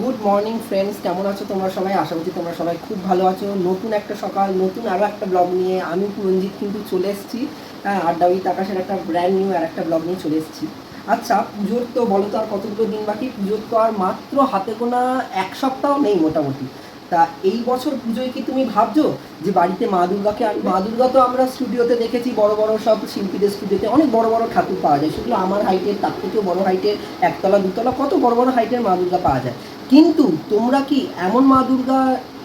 Good morning friends কেমন আছো তোমরা সবাই? আশা করছি তোমরা সবাই খুব ভালো আছো। নতুন একটা সকাল, নতুন আরও একটা ব্লগ নিয়ে আমি পুরঞ্জিত কিন্তু চলে এসেছি। হ্যাঁ আড্ডা উইথ আকাশের একটা ব্র্যান্ড নিউ আর একটা ব্লগ নিয়ে চলে এসেছি। আচ্ছা পুজোর তো বলো তো আর কতগুলো দিন বাকি? পুজোর তো আর মাত্র হাতে গোনা এক সপ্তাহ নেই মোটামুটি। তা এই বছর পুজোয় কি তুমি ভাবছ যে বাড়িতে মা দুর্গাকে মা দুর্গা তো আমরা স্টুডিওতে দেখেছি, বড় বড় সব শিল্পীদের স্টুডিওতে অনেক বড় বড় ঠাকুর পাওয়া যায়। সেগুলো আমার হাইটের তার থেকেও বড় হাইটের একতলা, দুতলা, কত বড় বড় হাইটের মা দুর্গা পাওয়া যায়। কিন্তু তোমরা কি এমন মা দুর্গা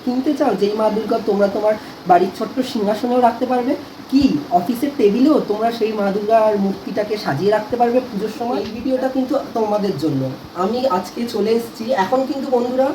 কিনতে চাও, যেই মা দুর্গা তোমরা তোমার বাড়ির ছোট্ট সিংহাসনেও রাখতে পারবে? কি অফিসের টেবিলেও তোমরা সেই মা দুর্গার মূর্তিটাকে সাজিয়ে রাখতে পারবে পুজোর সময়? এই ভিডিওটা কিন্তু তোমাদের জন্য। আমি আজকে চলে এসেছি। এখন কিন্তু বন্ধুরা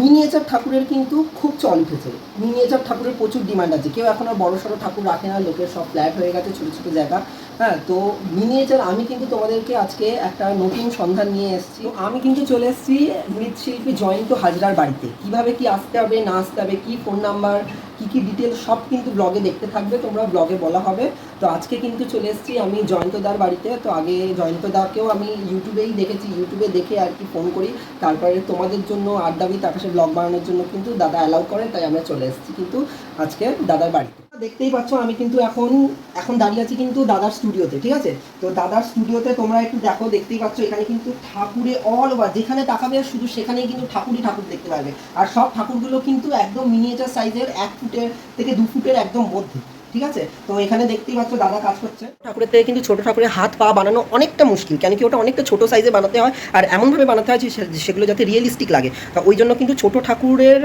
মিনিয়েচার ঠাকুরের কিন্তু খুব চল উঠেছে। মিনিয়েচার ঠাকুরের প্রচুর ডিমান্ড আছে। কেউ এখন আর বড় সড়ো ঠাকুর রাখে না, লোকের সব ফ্ল্যাট হয়ে গেছে, ছোটো ছোটো জায়গা। হ্যাঁ তো মিনিয়েচার, আমি কিন্তু তোমাদেরকে আজকে একটা নতুন সন্ধান নিয়ে এসেছি। আমি কিন্তু চলে এসেছি মৃৎশিল্পী জয়ন্ত হাজরার বাড়িতে। কীভাবে কি আসতে হবে, না আসতে হবে, কি ফোন নাম্বার কি কি ডিটেলস সব কিন্তু ব্লগে দেখতে থাকবে। তোমরা ব্লগে বলা হবে। তো আজকে কিন্তু চলে এসেছি আমি জয়ন্তদার বাড়িতে। তো আগে জয়ন্তদাকেও আমি ইউটিউবেই দেখেছি, ইউটিউবে দেখে আর কি ফোন করি। তারপরে তোমাদের জন্য আড্ডাবিত আকাশে ব্লগ বানানোর জন্য কিন্তু দাদা অ্যালাউ করে, তাই আমরা চলে এসেছি কিন্তু আজকে দাদার বাড়িতে। দেখতেই পাচ্ছ আমি কিন্তু এখন এখন দাঁড়িয়ে আছি কিন্তু দাদার স্টুডিওতে ঠিক আছে? তো দাদার স্টুডিওতে তোমরা একটু দেখো, দেখতেই পাচ্ছ এখানে কিন্তু ঠাকুরে অল ওভার যেখানে তাকাবে শুধু সেখানেই কিন্তু ঠাকুরই ঠাকুর দেখতে পাবে আর সব ঠাকুরগুলো কিন্তু একদম মিনিয়েচার সাইজের এক ফুটের থেকে দু ফুটের একদম মধ্যে। ঠিক আছে? তো এখানে দেখতেই পাচ্ছ দাদা কাজ করছে। ঠাকুরের থেকে কিন্তু ছোট ঠাকুরের হাত পা বানানো অনেকটা মুশকিল কেন কি ওটা অনেকটা ছোট সাইজে বানাতে হয় আর এমনভাবে বানাতে হয় যে সে- সেগুলো যাতে রিয়েলিস্টিক লাগে। তা ওই জন্য কিন্তু ছোট ঠাকুরের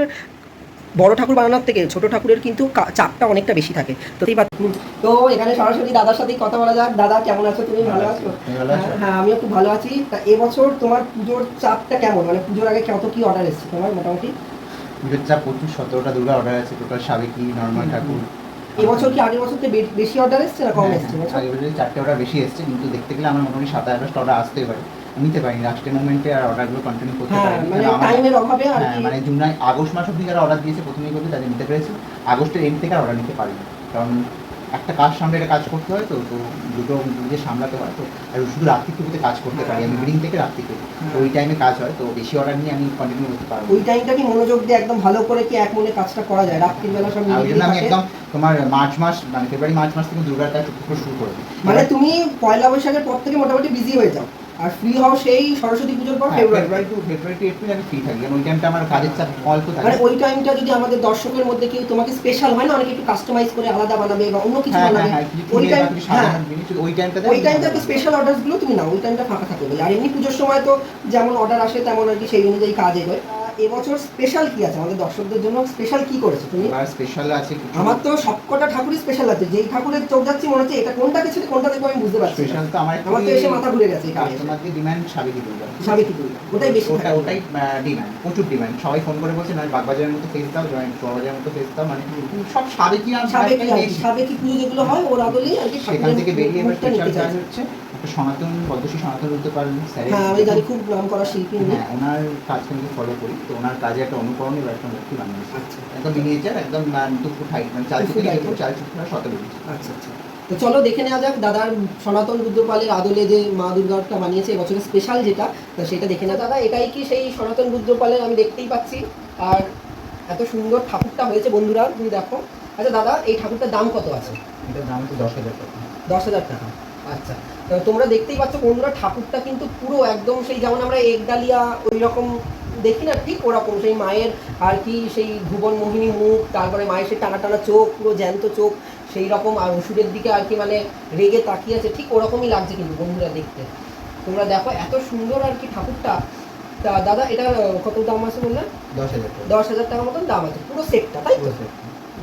বড় ঠাকুর বানানোর থেকে ছোট ঠাকুরের কিন্তু চাপটা অনেকটা বেশি থাকে। তো এই তো এখানে সরাসরি দাদার সাথেই কথা বলা যাক। দাদা কেমন আছো? তুমি ভালো আছো? আছো? হ্যাঁ, হ্যাঁ আমিও খুব ভালো আছি। তা এবছর তোমার পুজোর চাপটা কেমন? মানে পুজোর আগে কত কি অর্ডার এসেছে তোমার মোটামুটি? পুজোর চা পঁচিশ সতেরোটা দুর্গা অর্ডার আছে টোটাল সাবেকি নর্মাল ঠাকুর। এবছর কি আগের বছর বেশি অর্ডার এসেছে না কম হ্যাঁ, এসেছে? হ্যাঁ? আগের বছর চারটে অর্ডার বেশি এসছে কিন্তু দেখতে গেলে আমার মোটামুটি সাত আঠাশটা অর্ডার আসতেই পারে। নিতে পারিনি লাস্টের মোমেন্টে আর অর্ডারগুলো কন্টিনিউ করতে হ্যাঁ পারিনি। মানে টাইমের অভাবে আর হ্যাঁ, মানে জুলাই আগস্ট মাস অব্দি যারা অর্ডার দিয়েছে প্রথমেই করতে তাদের নিতে পেরেছি। আগস্টের এন্ড থেকে আর অর্ডার নিতে পারিনি। কারণ একটা কাজ সামনে একটা কাজ করতে হয় তো তো দুটো নিজে সামলাতে হয় তো। আর শুধু রাত্রি টুকুতে কাজ করতে পারি আমি বিল্ডিং থেকে রাত্রি তো ওই টাইমে কাজ হয় তো বেশি অর্ডার নিয়ে আমি কন্টিনিউ করতে পারব। ওই টাইমটা কি মনোযোগ দিয়ে একদম ভালো করে কি এক মনে কাজটা করা যায়? রাত্রির বেলা সব ওই জন্য আমি। একদম তোমার মার্চ মাস মানে ফেব্রুয়ারি মার্চ মাস থেকে দুর্গাটা শুরু করে মানে তুমি পয়লা বৈশাখের পর থেকে মোটামুটি বিজি হয়ে যাও? আর ফ্রি হও সেই সরস্বতী পুজোর পর February February to February to April আমি ফ্রি থাকি। ওই টাইমটা আমার কাজের চাপ অল্প থাকে। মানে ওই টাইমটা যদি আমাদের দর্শকের মধ্যে কেউ তোমাকে স্পেশাল হয় না অনেকে একটু কাস্টমাইজ করে আলাদা বানাবে বা অন্য কিছু হ্যাঁ হ্যাঁ বানাবে হ্যাঁ ওই টাইম ওই টাইমটা ওই টাইমটা স্পেশাল অর্ডারসগুলো তুমি নাও ওই টাইমটা ফাঁকা থাকে আর এমনি পুজোর সময় তো যেমন অর্ডার আসে তেমন আর কি সেই অনুযায়ী কাজ এগোয়। এবছর স্পেশাল কি আছে? আমাদের দর্শকদের জন্য স্পেশাল কি করেছ তুমি? স্পেশাল আছে কিছু। আমার তো সবকটা ঠাকুরই স্পেশাল আছে। যেই ঠাকুরের চোখ যাচ্ছি মনে হচ্ছে এটা কোনটাকে ছেড়ে কোনটা দেখব আমি বুঝতে পারছি। স্পেশাল তো আমার আমার তো এসে মাথা ঘুরে গেছে। কাস্টমারদের ডিমান্ড সাবেকি দুর্গা। সাবেকি দুর্গা ওটাই বেশি ওটা। ওটাই ডিমান্ড প্রচুর ডিমান্ড সবাই ফোন করে বলছে না বাগবাজারের মতো ফেস দাও জয়েন্ট বাজারের মতো ফেস দাও। মানে সব সাবেকি আর সাবেকি। সাবেকি পুজো যেগুলো হয় ওর আদলেই আর কি সেখান থেকে বেরিয়ে এবার স্পেশাল কাজ হচ্ছে। একটা সনাতন পদ্মশ্রী সনাতন হতে পারেন স্যার হ্যাঁ আমি জানি খুব নাম করা শিল্পী। হ্যাঁ ওনার কাজকে আমি ফলো করি। তো ওনার কাজে একটা অনুকরণ এবার একটা মূর্তি বানিয়েছি। আচ্ছা। একদম মিনিয়েচার একদম আহ, দু হাইট মানে চার ফুট ফুট চার ফুট সতেরো ইঞ্চি আচ্ছা আচ্ছা। তো চলো দেখে নেওয়া যাক দাদার সনাতন রুদ্রপালের আদলে যে মা দুর্গাটা বানিয়েছে এবছরের স্পেশাল যেটা তো সেটা দেখে না দাদা এটাই কি সেই সনাতন রুদ্রপালের আমি দেখতেই পাচ্ছি। আর এত সুন্দর ঠাকুরটা হয়েছে বন্ধুরা তুমি দেখো। আচ্ছা দাদা এই ঠাকুরটার দাম কত আছে? এটার দাম হচ্ছে দশ হাজার টাকা। দশ হাজার টাকা। আচ্ছা তো তোমরা দেখতেই পাচ্ছ বন্ধুরা ঠাকুরটা কিন্তু পুরো একদম সেই যেমন আমরা একডালিয়া ওই রকম দেখি না ঠিক ওরকম সেই মায়ের আর কি সেই ভুবন মোহিনী মুখ তারপরে মায়ের সেই টানা টানা চোখ পুরো জ্যান্ত চোখ সেই রকম আর ওষুধের দিকে আর কি মানে রেগে তাকিয়ে আছে ঠিক ওরকমই লাগছে কিন্তু বন্ধুরা দেখতে। তোমরা দেখো এত সুন্দর আর কি ঠাকুরটা। তা দাদা এটা কত দাম আছে বললেন দশ হাজার দশ হাজার টাকার মতন দাম আছে পুরো সেটটা তাই তো?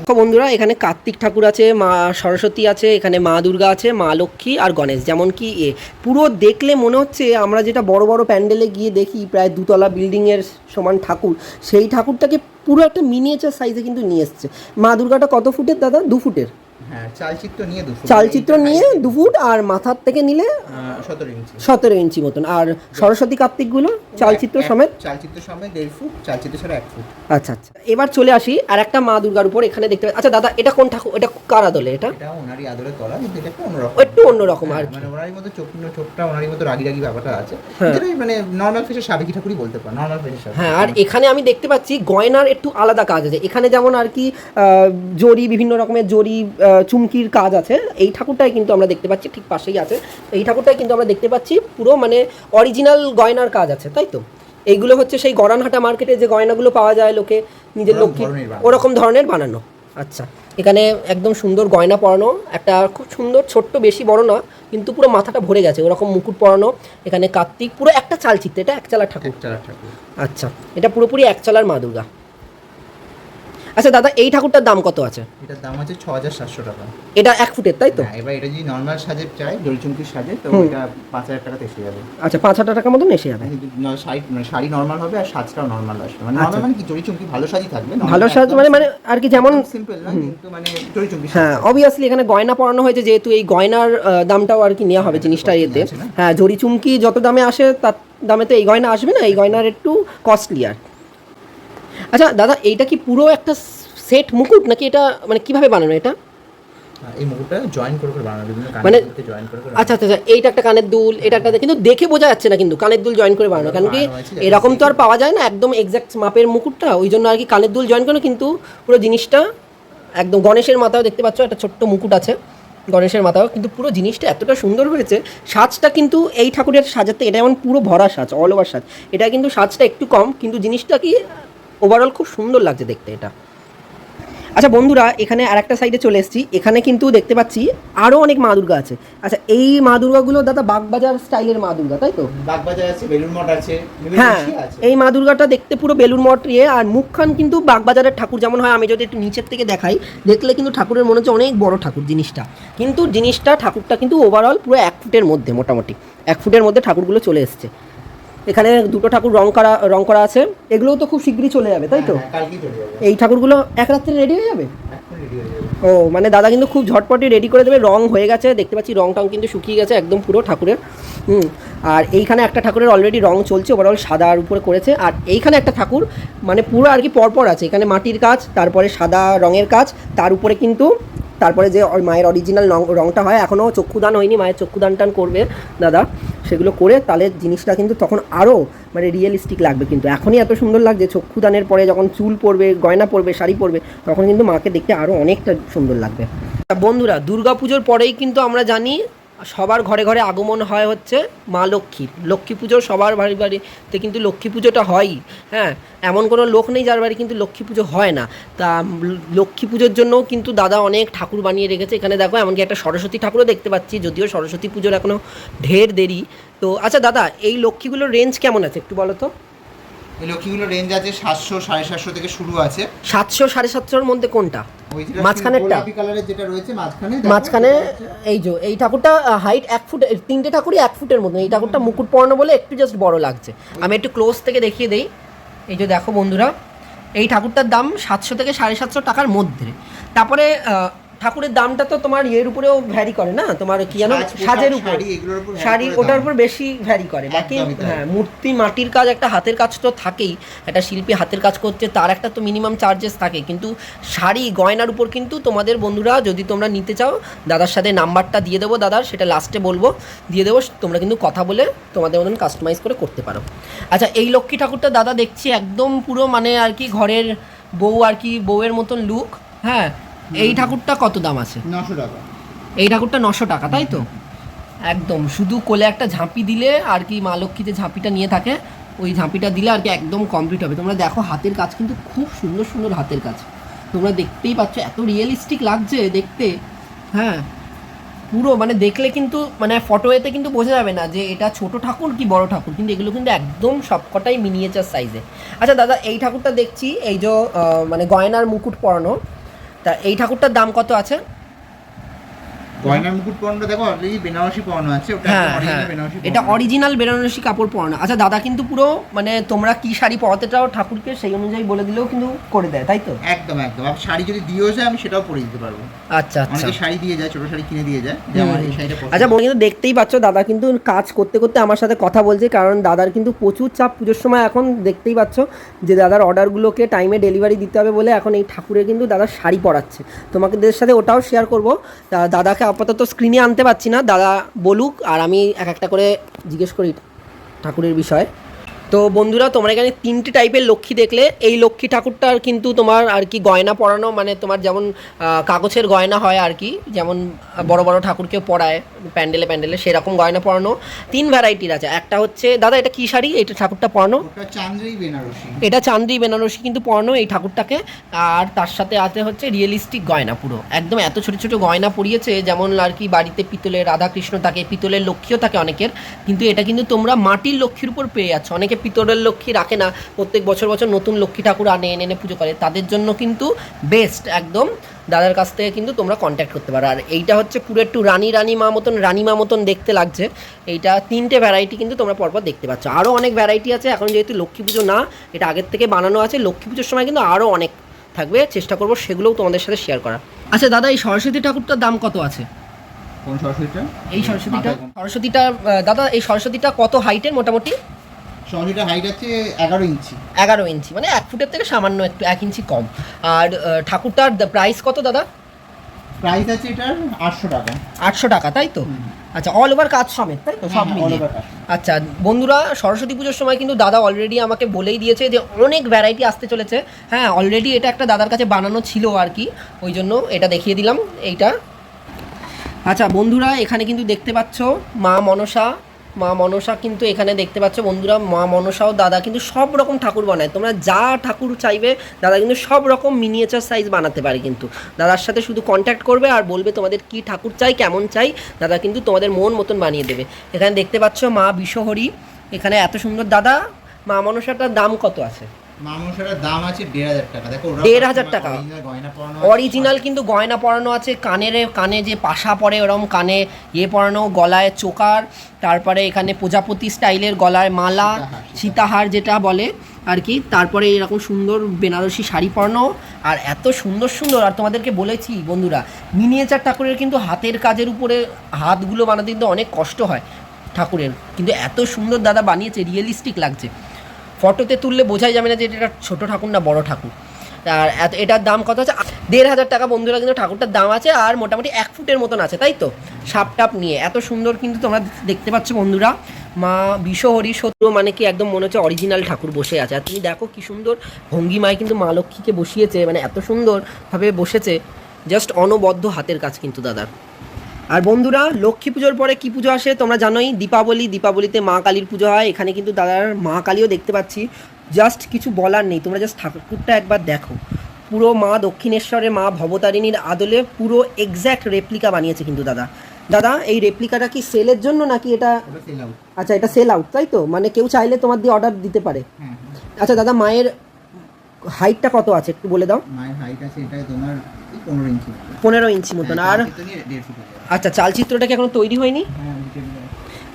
বন্ধুরা, এখানে কার্তিক ঠাকুর আছে, মা সরস্বতী আছে, এখানে মা দুর্গা আছে, মা লক্ষ্মী আর গণেশ, যেমন কি এ। পুরো দেখলে মনে হচ্ছে আমরা যেটা বড় বড় প্যান্ডেলে গিয়ে দেখি, প্রায় দুতলা বিল্ডিংয়ের সমান ঠাকুর, সেই ঠাকুরটাকে পুরো একটা মিনিয়েচার সাইজে কিন্তু নিয়ে এসছে। মা দুর্গাটা কত ফুটের দাদা? দু ফুটের। চালচিত্র নিয়ে দু ফুট। চালচিত্র নিয়ে দু ফুট আর মাথার থেকে নিলে সতেরো ইঞ্চি। সতেরো ইঞ্চি মতন। আর সরস্বতী কার্তিকগুলো চালচিত্র সমেত? চালচিত্র সমেত দেড় ফুট চালচিত্র ছাড়া এক ফুট। আচ্ছা আচ্ছা। এবার চলে আসি আর একটা মা দুর্গার উপর এখানে দেখতে আচ্ছা দাদা এটা কোন ঠাকুর এটা কার আদলে এটা? এটা ওনারই আদরে তলা কিন্তু এটা একটু অন্যরকম। একটু অন্যরকম আর হ্যাঁ। মানে ওনারই মতো চোখটা ওনারই মতো রাগি রাগি ব্যাপারটা আছে। হ্যাঁ। মানে নর্মাল ফেসের সাবেকি ঠাকুরই বলতে পারে নর্মাল সাবেকি হ্যাঁ আর এখানে আমি দেখতে পাচ্ছি গয়নার একটু আলাদা কাজ আছে। এখানে যেমন আর কি জরি বিভিন্ন রকমের জরি চুমকির কাজ আছে। এই ঠাকুরটাই কিন্তু আমরা দেখতে পাচ্ছি ঠিক পাশেই আছে। এই ঠাকুরটাই কিন্তু আমরা দেখতে পাচ্ছি পুরো মানে অরিজিনাল গয়নার কাজ আছে তাই তো? এইগুলো হচ্ছে সেই গড়ানহাটা মার্কেটে যে গয়নাগুলো পাওয়া যায় লোকে নিজের লক্ষ্মী ওরকম ধরনের বানানো। আচ্ছা এখানে একদম সুন্দর গয়না পরানো একটা খুব সুন্দর ছোট্ট বেশি বড় না কিন্তু পুরো মাথাটা ভরে গেছে ওরকম মুকুট পরানো এখানে কার্তিক পুরো একটা চালচিত্র এটা একচালা ঠাকুর। আচ্ছা এটা পুরোপুরি একচলার মা দুর্গা। আচ্ছা দাদা এই ঠাকুরটার দাম কত আছে? এটার দাম আছে ছ হাজার সাতশো টাকা। এটা এক ফুটের তাই তো? হ্যাঁ, এবার এটা যদি নর্মাল সাজে চাই দড়িচুমকির সাজে তো এটা পাঁচ হাজার টাকাতে এসে যাবে। আচ্ছা পাঁচ হাজার টাকার মতন এসে যাবে। শাড়ি মানে শাড়ি নর্মাল হবে আর সাজটাও নর্মাল আসবে। মানে আচ্ছা। নর্মাল মানে কি জড়িচুমকি ভালো সাজই থাকবে? ভালো সাজ মানে মানে আর কি যেমন সিম্পল না কিন্তু মানে জড়িচুমকি হ্যাঁ অবভিয়াসলি এখানে গয়না পরানো হয়েছে যেহেতু এই গয়নার দামটাও আর কি নেওয়া হবে জিনিসটা কস্টলি এতে। হ্যাঁ জরি চুমকি যত দামে আসে তার দামে তো এই গয়না আসবে না এই গয়নার একটু কস্টলি আর আচ্ছা দাদা এইটা কি পুরো একটা সেট মুকুট নাকি এটা মানে কীভাবে বানানো এটা? এই মুকুটটা জয়েন করে করে বানানো বিভিন্ন মানে- জয়েন করে করে আচ্ছা আচ্ছা আচ্ছা, এইটা একটা কানের দুল এটা একটা কিন্তু দেখে বোঝা যাচ্ছে না কিন্তু কানের দুল জয়েন করে বানানো কারণ কি এরকম তো আর পাওয়া যায় না একদম এক্সাক্ট মাপের মুকুটটা ওই জন্য আর কি কানের দুল জয়েন করে কিন্তু পুরো জিনিসটা একদম গণেশের মাথাও দেখতে পাচ্ছ একটা ছোট্ট মুকুট আছে গণেশের মাথাও কিন্তু পুরো জিনিসটা এতটা সুন্দর হয়েছে সাজটা কিন্তু এই ঠাকুরের সাজাতে এটা যেমন পুরো ভরা সাজ অল ওভার সাজ এটা কিন্তু সাজটা একটু কম কিন্তু জিনিসটা কি ওভারঅল খুব সুন্দর লাগছে দেখতে এটা। আচ্ছা বন্ধুরা এখানে আর একটা সাইডে চলে এসেছি। এখানে কিন্তু দেখতে পাচ্ছি আরও অনেক মা দুর্গা আছে। আচ্ছা এই মা দুর্গাগুলো দাদা বাগবাজার স্টাইলের মা দুর্গা তাই তো? বাগবাজার আছে বেলুন মঠ আছে হ্যাঁ এই মা দুর্গাটা দেখতে পুরো বেলুন মঠ ইয়ে আর মুখখান কিন্তু বাগবাজারের ঠাকুর যেমন হয় আমি যদি একটু নিচের থেকে দেখাই দেখলে কিন্তু ঠাকুরের মনে হচ্ছে অনেক বড় ঠাকুর জিনিসটা। কিন্তু জিনিসটা ঠাকুরটা কিন্তু ওভারঅল পুরো এক ফুটের মধ্যে মোটামুটি। এক ফুটের মধ্যে ঠাকুরগুলো চলে এসছে। এখানে দুটো ঠাকুর রং করা রং করা আছে। এগুলোও তো খুব শীঘ্রই চলে যাবে তাই তো? হ্যাঁ, যাবে। এই ঠাকুরগুলো এক রাত্রে রেডি হয়ে যাবে? রেডি হয়ে যাবে। ও মানে দাদা কিন্তু খুব ঝটপটি রেডি করে দেবে। রং হয়ে গেছে দেখতে পাচ্ছি রং টং কিন্তু শুকিয়ে গেছে একদম পুরো ঠাকুরের। হুম আর এইখানে একটা ঠাকুরের অলরেডি রং চলছে ওভারঅল সাদার উপরে করেছে। আর এইখানে একটা ঠাকুর মানে পুরো আর কি পরপর আছে। এখানে মাটির কাজ তারপরে সাদা রঙের কাজ তার উপরে কিন্তু তারপরে যে মায়ের অরিজিনাল রংটা হয়, এখনও চক্ষুদান হয়নি, মায়ের চক্ষুদান টান করবে দাদা। সেগুলো করে তাহলে জিনিসটা কিন্তু তখন আরও মানে রিয়েলিস্টিক লাগবে কিন্তু। এখনই এত সুন্দর লাগছে, চক্ষুদানের পরে যখন চুল পরবে, গয়না পরবে, শাড়ি পরবে, তখন কিন্তু মাকে দেখতে আরও অনেকটা সুন্দর লাগবে। বন্ধুরা, দুর্গাপুজোর পরেই কিন্তু আমরা জানি সবার ঘরে ঘরে আগমন হয় হচ্ছে মা লক্ষ্মীর লক্ষ্মী পুজো সবার বাড়ি বাড়িতে কিন্তু লক্ষ্মী পুজোটা হয়ই হ্যাঁ? এমন কোনো লোক নেই যার বাড়ি কিন্তু লক্ষ্মী পুজো হয় না। তা লক্ষ্মী পুজোর জন্যও কিন্তু দাদা অনেক ঠাকুর বানিয়ে রেখেছে। এখানে দেখো, এমনকি একটা সরস্বতী ঠাকুরও দেখতে পাচ্ছি, যদিও সরস্বতী পুজোর এখনও ঢের দেরি। তো আচ্ছা দাদা, এই লক্ষ্মীগুলোর রেঞ্জ কেমন আছে একটু বলো তো? এই লক্ষ্মীগুলো রেঞ্জ আছে সাতশো সাড়ে সাতশো থেকে শুরু আছে। সাতশো সাড়ে সাতশোর মধ্যে কোনটা? মাঝখানেরটা? কালারের যেটা রয়েছে মাঝখানে মাঝখানে এই যে এই ঠাকুরটা হাইট এক ফুট তিনটে ঠাকুরই এক ফুটের মতো এই ঠাকুরটা মুকুট পরানো বলে একটু জাস্ট বড় লাগছে। আমি একটু ক্লোজ থেকে দেখিয়ে দেই। এই যে দেখো বন্ধুরা এই ঠাকুরটার দাম সাতশো থেকে সাড়ে সাতশো টাকার মধ্যে। তারপরে ঠাকুরের দামটা তো তোমার ইয়ের উপরেও ভ্যারি করে না? তোমার কি জানো? সাজের উপর। শাড়ি ওটার উপর বেশি ভ্যারি করে। বাকি হ্যাঁ মূর্তি মাটির কাজ একটা হাতের কাজ তো থাকেই। একটা শিল্পী হাতের কাজ করছে তার একটা তো মিনিমাম চার্জেস থাকে। কিন্তু শাড়ি গয়নার উপর কিন্তু তোমাদের বন্ধুরা যদি তোমরা নিতে চাও দাদার সাথে নাম্বারটা দিয়ে দেবো দাদার সেটা লাস্টে বলব। দিয়ে দেবো তোমরা কিন্তু কথা বলে তোমাদের মতন কাস্টমাইজ করে করতে পারো। আচ্ছা এই লক্ষ্মী ঠাকুরটা দাদা দেখছি একদম পুরো মানে আর কি ঘরের বউ আর কি বউয়ের মতন লুক হ্যাঁ? এই ঠাকুরটা কত দাম আছে? নশো টাকা। এই ঠাকুরটা নশো টাকা তাই তো? একদম শুধু কোলে একটা ঝাঁপি দিলে আর কি মা লক্ষ্মী যে ঝাঁপিটা নিয়ে থাকে ওই ঝাঁপিটা দিলে আর কি একদম কমপ্লিট হবে। তোমরা দেখো হাতের কাজ কিন্তু খুব সুন্দর সুন্দর হাতের কাজ। তোমরা দেখতেই পাচ্ছ এত রিয়েলিস্টিক লাগছে দেখতে। হ্যাঁ পুরো মানে দেখলে কিন্তু মানে ফটোয়েতে কিন্তু বোঝা যাবে না যে এটা ছোট ঠাকুর কি বড় ঠাকুর কিন্তু এগুলো কিন্তু একদম সবকটাই মিনিয়েচার সাইজে আচ্ছা দাদা এই ঠাকুরটা দেখছি এই যে মানে গয়নার মুকুট পরানো। তা এই ঠাকুরটার দাম কত আছে? গয়নার মুকুট পরানো দেখো অলরেডি বেনারসি পরানো আছে ওটা হ্যাঁ হ্যাঁ। বেনারসি এটা অরিজিনাল বেনারসি কাপড় পরানো। আচ্ছা দাদা কিন্তু পুরো মানে তোমরা কি শাড়ি পরাতে চাও ঠাকুরকে সেই অনুযায়ী বলে দিলেও কিন্তু করে দেয় তাই তো? একদম একদম। আর শাড়ি যদি দিয়েও যায় আমি সেটাও পরে দিতে পারব। আচ্ছা আচ্ছা। অনেকে শাড়ি দিয়ে যায় ছোট শাড়ি কিনে দিয়ে যায় যে আমার এই শাড়িটা আচ্ছা বোন কিন্তু দেখতেই পাচ্ছ দাদা কিন্তু কাজ করতে করতে আমার সাথে কথা বলছে কারণ দাদার কিন্তু প্রচুর চাপ পুজোর সময় এখন দেখতেই পাচ্ছ যে দাদার অর্ডারগুলোকে টাইমে ডেলিভারি দিতে হবে বলে এখন এই ঠাকুরের কিন্তু দাদা শাড়ি পরাচ্ছে। তোমাদের সাথে ওটাও শেয়ার করব। দাদাকে আপাতত স্ক্রিনে আনতে পারছি না। দাদা বলুক আর আমি এক একটা করে জিজ্ঞেস করি ঠাকুরের বিষয়ে। তো বন্ধুরা তোমরা এখানে তিনটে টাইপের লক্ষ্মী দেখলে এই লক্ষ্মী ঠাকুরটার কিন্তু তোমার আর কি গয়না পরানো মানে তোমার যেমন কাগজের গয়না হয় আর কি যেমন বড় বড় ঠাকুরকে পরায় প্যান্ডেলে প্যান্ডেলে সেরকম গয়না পরানো। তিন ভ্যারাইটির আছে একটা হচ্ছে দাদা এটা কী শাড়ি? এটা ঠাকুরটা পরানো? চান্দ্রি এটা চান্দি বেনারসি কিন্তু পরানো এই ঠাকুরটাকে আর তার সাথে আছে হচ্ছে রিয়েলিস্টিক গয়না পুরো। একদম এত ছোট ছোট গয়না পরিয়েছে যেমন আর কি বাড়িতে পিতলের রাধাকৃষ্ণ থাকে পিতলের লক্ষ্মীও থাকে অনেকের কিন্তু এটা কিন্তু তোমরা মাটির লক্ষ্মীর উপর পেয়ে যাচ্ছ। অনেকে পিতলের লক্ষ্মী রাখে না প্রত্যেক বছর বছর নতুন লক্ষ্মী ঠাকুর আনে এনে এনে পুজো করে। তাদের জন্য কিন্তু বেস্ট একদম। দাদার কাছ থেকে কিন্তু তোমরা কন্ট্যাক্ট করতে পারো। আর এইটা হচ্ছে পুরো একটু রানী রানী মা মতন রানী মা মতন দেখতে লাগছে। এইটা তিনটে ভ্যারাইটি কিন্তু তোমরা পরপর দেখতে পাচ্ছ। আরও অনেক ভ্যারাইটি আছে। এখন যেহেতু লক্ষ্মী পুজো না এটা আগের থেকে বানানো আছে। লক্ষ্মী পুজোর সময় কিন্তু আরও অনেক থাকবে। চেষ্টা করব সেগুলোও তোমাদের সাথে শেয়ার করা আচ্ছা দাদা এই সরস্বতী ঠাকুরটার দাম কত আছে? কোন সরস্বতীটা? এই সরস্বতীটা? সরস্বতীটা দাদা এই সরস্বতীটা কত হাইটের মোটামুটি? সরস্বতীটা হাইট আছে এগারো ইঞ্চি। এগারো ইঞ্চি মানে এক ফুটের থেকে সামান্য একটু এক ইঞ্চি কম। আর ঠাকুরটার প্রাইস কত দাদা? প্রাইস আছে এটার আটশো টাকা। আটশো টাকা তাই তো? আচ্ছা অল ওভার কাজ সমেত তাই তো? সব হ্যাঁ, মিলিয়ে। আচ্ছা বন্ধুরা সরস্বতী পুজোর সময় কিন্তু দাদা অলরেডি আমাকে বলেই দিয়েছে যে অনেক ভ্যারাইটি আসতে চলেছে। হ্যাঁ অলরেডি এটা একটা দাদার কাছে বানানো ছিল আর কি ওই জন্য এটা দেখিয়ে দিলাম এইটা। আচ্ছা বন্ধুরা এখানে কিন্তু দেখতে পাচ্ছ মা মনসা মা মনসা কিন্তু এখানে দেখতে পাচ্ছ, বন্ধুরা, মা মনসাও দাদা কিন্তু সব রকম ঠাকুর বানায়। তোমরা যা ঠাকুর চাইবে, দাদা কিন্তু সব রকম মিনিয়েচার সাইজ বানাতে পারে কিন্তু। দাদার সাথে শুধু কন্ট্যাক্ট করবে আর বলবে তোমাদের কি ঠাকুর চাই, কেমন চাই, দাদা কিন্তু তোমাদের মন মতন বানিয়ে দেবে। এখানে দেখতে পাচ্ছ মা বিশ্বহরি এখানে এত সুন্দর, দাদা, মা মনসাটার দাম কত আছে? মামুসাটার দাম আছে দেড় হাজার টাকা। দেখো দেড় হাজার। অরিজিনাল কিন্তু গয়না পরানো আছে কানের কানে যে পাশা পরে কানে ইয়ে পরানো গলায় চোকার তারপরে এখানে প্রজাপতি স্টাইলের গলায় মালা সীতাহার, সীতাহার। যেটা বলে আর কি তারপরে এরকম সুন্দর বেনারসি শাড়ি পরানো আর এত সুন্দর সুন্দর আর তোমাদেরকে বলেছি বন্ধুরা মিনিয়েচার ঠাকুরের কিন্তু হাতের কাজের উপরে হাতগুলো বানাতে কিন্তু অনেক কষ্ট হয় ঠাকুরের কিন্তু এত সুন্দর দাদা বানিয়েছে রিয়েলিস্টিক লাগছে। ফটোতে তুললে বোঝাই যাবে না যে এটা ছোট ঠাকুর না বড় ঠাকুর। আর এত- এটার দাম কত আছে? দেড় হাজার টাকা বন্ধুরা, কিন্তু ঠাকুরটার দাম আছে আর মোটামুটি এক ফুটের মতন আছে, তাই তো? সাপ টাপ নিয়ে। এত সুন্দর কিন্তু তোমরা দেখতে পাচ্ছ বন্ধুরা, মা বিশ্বহরি সত্য মানে কি একদম মনে হচ্ছে অরিজিনাল ঠাকুর বসে আছে। আর তুমি দেখো কি সুন্দর, ভঙ্গিমায় কিন্তু মা লক্ষ্মীকে বসিয়েছে মানে এত সুন্দরভাবে বসেছে জাস্ট অনবদ্য হাতের কাজ কিন্তু দাদার। আর বন্ধুরা লক্ষ্মী পুজোর পরে কি পুজো আসে? তোমরা জানোই দীপাবলি দীপাবলিতে মা কালীর পুজো হয়। এখানে কিন্তু দাদার মা কালীও দেখতে পাচ্ছি। জাস্ট কিছু বলার নেই তোমরা জাস্ট ঠাকুরটা একবার দেখো। পুরো মা দক্ষিণেশ্বরের মা ভবতারিণীর আদলে পুরো এক্স্যাক্ট রেপ্লিকা বানিয়েছে কিন্তু দাদা। দাদা এই রেপ্লিকাটা কি সেলের জন্য নাকি এটা। আচ্ছা এটা সেল আউট তাই তো? মানে কেউ চাইলে তোমার দিয়ে অর্ডার দিতে পারে। হ্যাঁ হ্যাঁ। আচ্ছা দাদা মায়ের হাইটটা কত আছে? একটু বলে দাও। মায়ের হাইট আছে এটা তোমার পনেরো ইঞ্চি। পনেরো ইঞ্চি মতন আর? হয়ে যাবে। আচ্ছা চালচিত্রটা কি এখনও তৈরি হয়নি? হ্যাঁ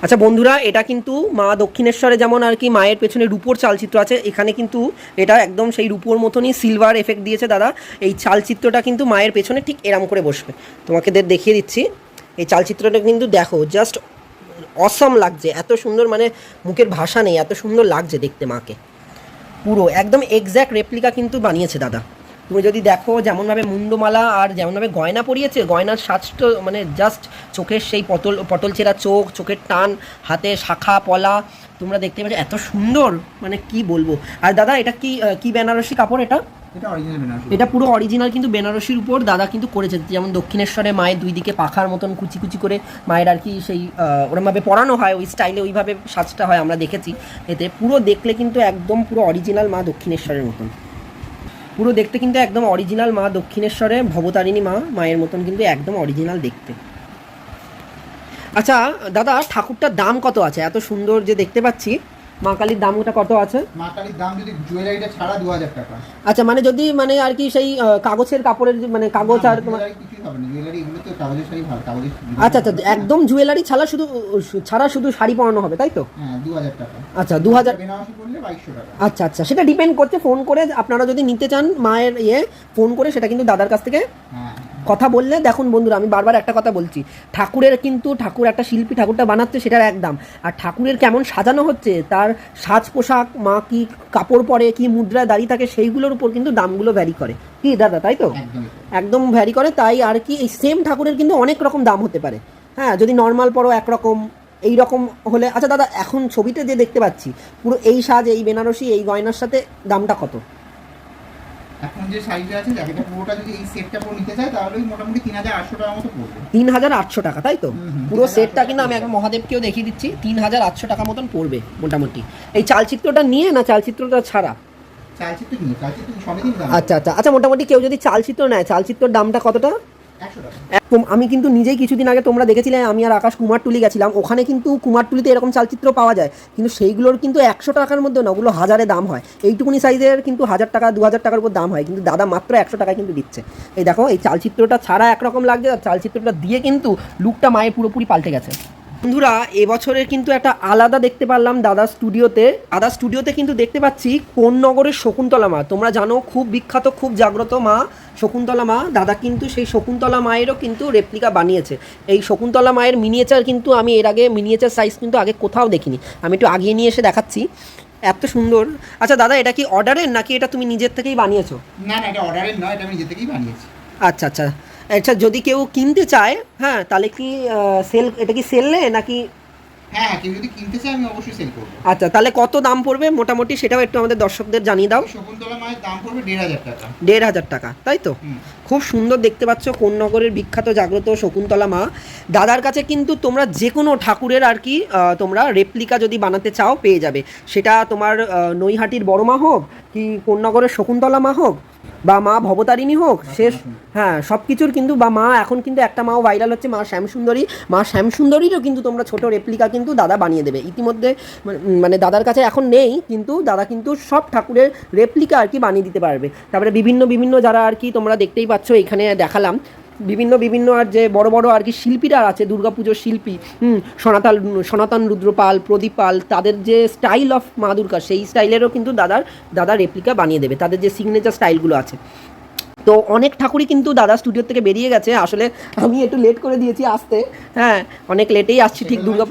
আচ্ছা বন্ধুরা এটা কিন্তু মা দক্ষিণেশ্বরে যেমন আর কি মায়ের পেছনে রূপোর চালচিত্র আছে এখানে কিন্তু এটা একদম সেই রূপোর মতনই সিলভার এফেক্ট দিয়েছে দাদা। এই চালচিত্রটা কিন্তু মায়ের পেছনে ঠিক এরম করে বসবে। তোমাকে দেখিয়ে দিচ্ছি। এই চালচিত্রটা কিন্তু দেখো জাস্ট অসম লাগছে। এত সুন্দর মানে মুখের ভাষা নেই এত সুন্দর লাগছে দেখতে মাকে। পুরো, একদম এক্স্যাক্ট রেপ্লিকা কিন্তু বানিয়েছে দাদা। তুমি যদি দেখো যেমনভাবে মুন্ডমালা আর যেমনভাবে গয়না পরিয়েছে, গয়নার সাজটা মানে জাস্ট চোখের সেই পটল পটল চেরা চোখ, চোখের টান, হাতে শাখা, পলা তোমরা দেখতে পাচ্ছ এত সুন্দর মানে কি বলব? আর দাদা এটা কি কি বেনারসি কাপড় এটা? এটা পুরো অরিজিনাল কিন্তু বেনারসির উপর দাদা কিন্তু করেছে। যেমন দক্ষিণেশ্বরে মায়ের দুই দিকে পাখার মতন কুচি কুচি করে মায়ের আর কি সেই ওরমভাবে পরানো হয় ওই স্টাইলে ওইভাবে সাজটা হয় আমরা দেখেছি। এতে পুরো দেখলে কিন্তু একদম পুরো অরিজিনাল মা দক্ষিণেশ্বরের মতন। পুরো দেখতে কিন্তু একদম অরিজিনাল মা দক্ষিণেশ্বরে ভবতারিণী মা মায়ের মতন কিন্তু একদম অরিজিনাল দেখতে। আচ্ছা দাদা ঠাকুরটার দাম কত আছে? এত সুন্দর যে দেখতে পাচ্ছি মা কালীর দামটা কত আছে? মা কালীর দাম যদি জুয়েলারিটা ছাড়া দু হাজার টাকা। আচ্ছা মানে যদি মানে আর কি সেই কাগজের কাপড়ের মানে কাগজ আর আচ্ছা আচ্ছা একদম জুয়েলারি ছাড়া শুধু ছাড়া শুধু শাড়ি পরানো হবে তাই তো? হ্যাঁ আচ্ছা দু হাজার আচ্ছা আচ্ছা সেটা ডিপেন্ড করছে ফোন করে আপনারা যদি নিতে চান মায়ের ইয়ে ফোন করে সেটা কিন্তু দাদার কাছ থেকে। হ্যাঁ। কথা বললে দেখুন বন্ধুরা আমি বারবার একটা কথা বলছি ঠাকুরের কিন্তু ঠাকুর একটা শিল্পী ঠাকুরটা বানাচ্ছে সেটার এক দাম। আর ঠাকুরের কেমন সাজানো হচ্ছে তার সাজ পোশাক মা কি কাপড় পরে কি মুদ্রায় দাঁড়িয়ে থাকে সেইগুলোর উপর কিন্তু দামগুলো ভ্যারি করে। কি দাদা তাই তো? একদম। ভ্যারি করে তাই আর কি এই সেম ঠাকুরের কিন্তু অনেক রকম দাম হতে পারে। হ্যাঁ যদি নর্মাল পরো একরকম এই রকম হলে আচ্ছা দাদা এখন ছবিতে যে দেখতে পাচ্ছি পুরো এই সাজ এই বেনারসি এই গয়নার সাথে দামটা কত? এখন যে শাড়িটা আছে জ্যাকেটটা পুরোটা যদি এই সেটটা পুরো নিতে চাই তাহলে মোটামুটি তিন হাজার আটশো টাকার মতো পড়বে। তিন হাজার আটশো টাকা তাই তো? পুরো সেটটা কিন্তু আমি একবার মহাদেবকেও দেখিয়ে দিচ্ছি তিন হাজার আটশো টাকা মতন পড়বে মোটামুটি। এই চালচিত্রটা নিয়ে না চালচিত্রটা ছাড়া? চালচিত্র নিয়ে চালচিত্র সবই দিন আচ্ছা আচ্ছা আচ্ছা মোটামুটি কেউ যদি চালচিত্র নেয় চালচিত্রর দামটা কতটা? আমি কিন্তু নিজেই কিছুদিন আগে তোমরা দেখেছিলে, আমি আর আকাশ কুমারটুলি গেছিলাম। ওখানে কিন্তু কুমারটুলিতে এরকম চালচিত্র পাওয়া যায়। কিন্তু সেইগুলোর কিন্তু একশো টাকার মধ্যে না, ওগুলো হাজারে দাম হয়। এইটুকুনি সাইজের কিন্তু হাজার টাকা, দু হাজার টাকার উপর দাম হয়। কিন্তু দাদা মাত্র একশো টাকায় কিন্তু দিচ্ছে। এই দেখো, এই চালচিত্রটা ছাড়া একরকম লাগছে, আর চালচিত্রটা দিয়ে কিন্তু লুকটা মায়ের পুরোপুরি পাল্টে গেছে। বন্ধুরা এবছরের কিন্তু একটা আলাদা দেখতে পারলাম দাদা স্টুডিওতে। দাদা স্টুডিওতে কিন্তু দেখতে পাচ্ছি কোন নগরের শকুন্তলা মা। তোমরা জানো খুব বিখ্যাত খুব জাগ্রত মা শকুন্তলা মা। দাদা কিন্তু সেই শকুন্তলা মায়েরও কিন্তু রেপ্লিকা বানিয়েছে। এই শকুন্তলা মায়ের মিনিয়েচার কিন্তু আমি এর আগে মিনিয়েচার সাইজ কিন্তু আগে কোথাও দেখিনি। আমি একটু আগিয়ে নিয়ে এসে দেখাচ্ছি। এত সুন্দর। আচ্ছা দাদা এটা কি অর্ডারের নাকি এটা তুমি নিজের থেকেই বানিয়েছো? না না এটা অর্ডারের নয় এটা আমি নিজে থেকেই বানিয়েছি। আচ্ছা আচ্ছা। আচ্ছা যদি কেউ কিনতে চায় হ্যাঁ তাহলে কি সেল এটা কি সেল সেললে নাকি? হ্যাঁ হ্যাঁ কেউ যদি কিনতে চায় আমি অবশ্যই সেল করব। আচ্ছা তাহলে কত দাম পড়বে? মোটামুটি সেটাও একটু আমাদের দর্শকদের জানিয়ে দাও। শকুন্তলা মায়ের দাম পড়বে দেড় হাজার টাকা। দেড় হাজার টাকা তাই তো? খুব সুন্দর দেখতে পাচ্ছ কোন নগরের বিখ্যাত জাগ্রত শকুন্তলা মা। দাদার কাছে কিন্তু তোমরা যে কোনো ঠাকুরের আর কি তোমরা রেপ্লিকা যদি বানাতে চাও পেয়ে যাবে। সেটা তোমার নৈহাটির বড় মা হোক কি কোন নগরের শকুন্তলা মা হোক বা মা ভবতারিণী হোক সে হ্যাঁ সব কিছুর কিন্তু, বা মা, এখন কিন্তু একটা মাও ভাইরাল হচ্ছে, মা শ্যামসুন্দরী। মা শ্যামসুন্দরীরও কিন্তু তোমরা ছোট রেপ্লিকা কিন্তু দাদা বানিয়ে দেবে। ইতিমধ্যে, মানে- মানে দাদার কাছে এখন নেই, কিন্তু দাদা কিন্তু সব ঠাকুরের রেপ্লিকা আর কি বানিয়ে দিতে পারবে। তারপরে বিভিন্ন বিভিন্ন যারা আর কি তোমরা দেখতেই পাচ্ছ, এখানে দেখালাম। বিভিন্ন বিভিন্ন আর যে বড় বড় আর কি শিল্পীরা আছে দুর্গাপুজোর শিল্পী হুম সনাতন সনাতন রুদ্রপাল প্রদীপ পাল তাদের যে স্টাইল অফ মা দুর্গা সেই স্টাইলেরও কিন্তু দাদার দাদা রেপ্লিকা বানিয়ে দেবে তাদের যে সিগনেচার স্টাইলগুলো আছে। তো অনেক ঠাকুরই কিন্তু দাদা স্টুডিও থেকে বেরিয়ে গেছে আসলে আমি একটু লেট করে দিয়েছি আসতে। হ্যাঁ অনেক লেটেই আসছি ঠিক দুর্গা।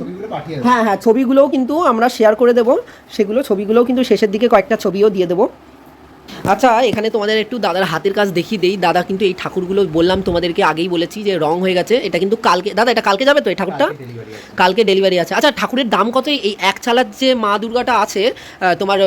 হ্যাঁ হ্যাঁ ছবিগুলোও কিন্তু আমরা শেয়ার করে দেবো সেগুলো ছবিগুলোও কিন্তু শেষের দিকে কয়েকটা ছবিও দিয়ে দেবো। আচ্ছা এখানে তোমাদের একটু দাদার হাতের কাজ দেখিয়ে দেই। দাদা কিন্তু এই ঠাকুরগুলো বললাম তোমাদেরকে আগেই বলেছি যে রং হয়ে গেছে। এটা কিন্তু কালকে দাদা এটা কালকে যাবে তো এই ঠাকুরটা? কালকে ডেলিভারি আছে। আচ্ছা ঠাকুরের দাম কত? এই এক চালার যে মা দুর্গাটা আছে তোমার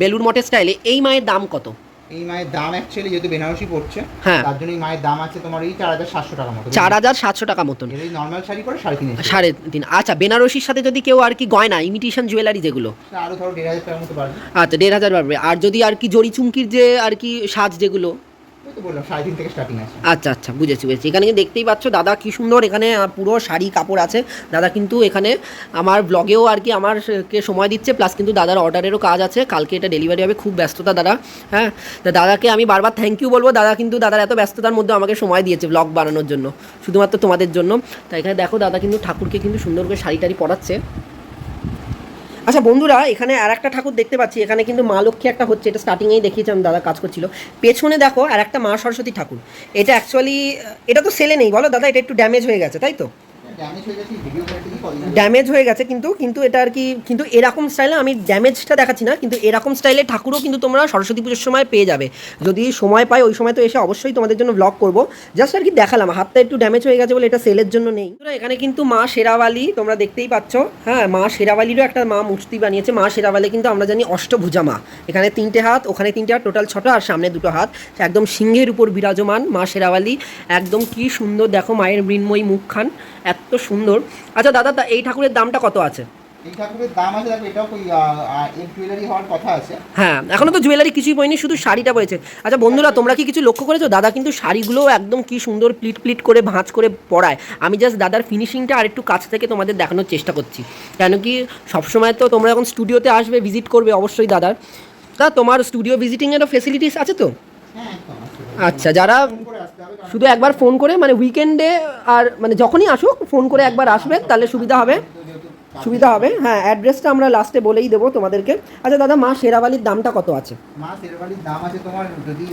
বেলুর মঠের স্টাইলে এই মায়ের দাম কত? এই মায়ের দাম অ্যাকচুয়ালি যেহেতু বেনারসি পড়ছে হ্যাঁ। তার জন্য এই মায়ের দাম আছে তোমার এই চার হাজার সাতশো টাকা মতো। চার হাজার সাতশো টাকা মতন। নর্মাল শাড়ি করে সাড়ে তিন সাড়ে তিন। আচ্ছা বেনারসির সাথে যদি কেউ আর কি গয়না ইমিটেশন জুয়েলারি যেগুলো। আরও ধরো দেড় হাজার টাকার মতো বাড়বে। আচ্ছা দেড় হাজার পারবে আর যদি আর কি জড়ি চুমকির যে আর কি সাজ যেগুলো আচ্ছা আচ্ছা বুঝেছি বুঝেছি। এখানে দেখতেই পাচ্ছ, দাদা কি সুন্দর এখানে পুরো শাড়ি, কাপড় আছে। দাদা কিন্তু এখানে আমার ব্লগেও আর কি আমার কে সময় দিচ্ছে প্লাস কিন্তু দাদার অর্ডারেরও কাজ আছে। কালকে এটা ডেলিভারি হবে, খুব ব্যস্ততা, দাদা। হ্যাঁ দাদাকে আমি বারবার থ্যাংক ইউ বলব। দাদা কিন্তু, দাদার এত ব্যস্ততার মধ্যে আমাকে সময় দিয়েছে ব্লগ বানানোর জন্য, শুধুমাত্র তোমাদের জন্য। তাই এখানে দেখো, দাদা কিন্তু ঠাকুরকে কিন্তু সুন্দর করে শাড়ি টাড়ি পরাচ্ছে। আচ্ছা বন্ধুরা, এখানে আর একটা ঠাকুর দেখতে পাচ্ছি। এখানে কিন্তু মা লক্ষ্মী একটা হচ্ছে। এটা স্টার্টিংয়েই দেখিয়েছিলাম দাদা কাজ করছিল। পেছনে দেখো আর একটা মা সরস্বতী ঠাকুর। এটা অ্যাকচুয়ালি এটা তো সেলে নেই। বলো দাদা, এটা একটু ড্যামেজ হয়ে গেছে, তাই তো? ড্যামেজ হয়ে গেছে কিন্তু কিন্তু এটা আর কি, কিন্তু এরকম স্টাইলে আমি ড্যামেজটা দেখাচ্ছি না, কিন্তু এরকম স্টাইলে ঠাকুরও কিন্তু তোমরা সরস্বতী পুজোর সময় পেয়ে যাবে। যদি সময় পাই, ওই সময় তো এসে অবশ্যই তোমাদের জন্য ব্লগ করব। জাস্ট আর কি দেখালাম, হাতটা একটু ড্যামেজ হয়ে গেছে বলে এটা সেলের জন্য নেই। এখানে কিন্তু মা শেরাওয়ালি তোমরা দেখতেই পাচ্ছ হ্যাঁ মা শেরাওয়ালিরও একটা মা মূর্তি বানিয়েছে। মা শেরাওয়ালি কিন্তু আমরা জানি অষ্টভুজা মা। এখানে তিনটে হাত, ওখানে তিনটে হাত টোটাল ছটা, আর সামনে দুটো হাত। একদম সিংহের উপর বিরাজমান মা শেরাওয়ালি একদম কি সুন্দর, দেখো মায়ের মৃন্ময়ী মুখখান। এত সুন্দর। আচ্ছা দাদা তা এই ঠাকুরের দামটা কত আছে? এই ঠাকুরের দাম আছে দেখো এটাও জুয়েলারি হওয়ার কথা আছে। হ্যাঁ এখনও তো জুয়েলারি কিছুই পড়েনি শুধু শাড়িটা পড়েছে। আচ্ছা বন্ধুরা তোমরা কি কিছু লক্ষ্য করেছ? দাদা কিন্তু শাড়িগুলো একদম কি সুন্দর প্লিট প্লিট করে ভাঁজ করে পরায় আমি জাস্ট দাদার ফিনিশিংটা আর একটু কাছ থেকে তোমাদের দেখানোর চেষ্টা করছি। কেন কি সবসময় তো তোমরা যখন স্টুডিওতে আসবে ভিজিট করবে অবশ্যই দাদার। তা তোমার স্টুডিও ভিজিটিংয়েরও ফেসিলিটিস আছে তো? হ্যাঁ। আচ্ছা যারা শুধু একবার ফোন করে মানে উইকেন্ডে আর মানে যখনই আসুক ফোন করে একবার আসবে তাহলে সুবিধা হবে। সুবিধা হবে হ্যাঁ অ্যাড্রেসটা আমরা লাস্টে বলেই দেবো তোমাদেরকে। আচ্ছা দাদা মা শেরাবালির দামটা কত আছে? মা শেরবালির দাম আছে তোমার যদি